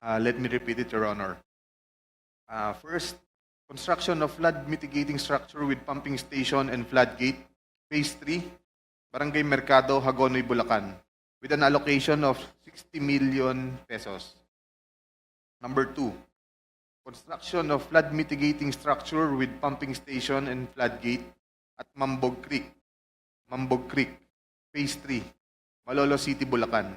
Uh, let me repeat it, Your Honor. Uh, first, construction of flood mitigating structure with pumping station and floodgate, Phase 3, Barangay Mercado, Hagonoy, Bulacan, with an allocation of 60 million pesos. Number two, construction of flood mitigating structure with pumping station and floodgate at Mambog Creek, Mambog Creek, Phase 3, Malolo City, Bulacan,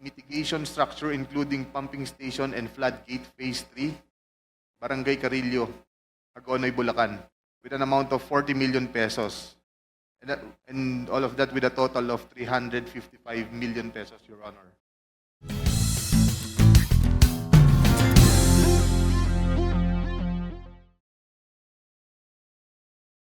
mitigation structure including pumping station and floodgate, Phase 3, Barangay Carillo, Hagonoy, Bulacan, with an amount of 40 million pesos. And, that, and all of that with a total of 355 million pesos, Your Honor.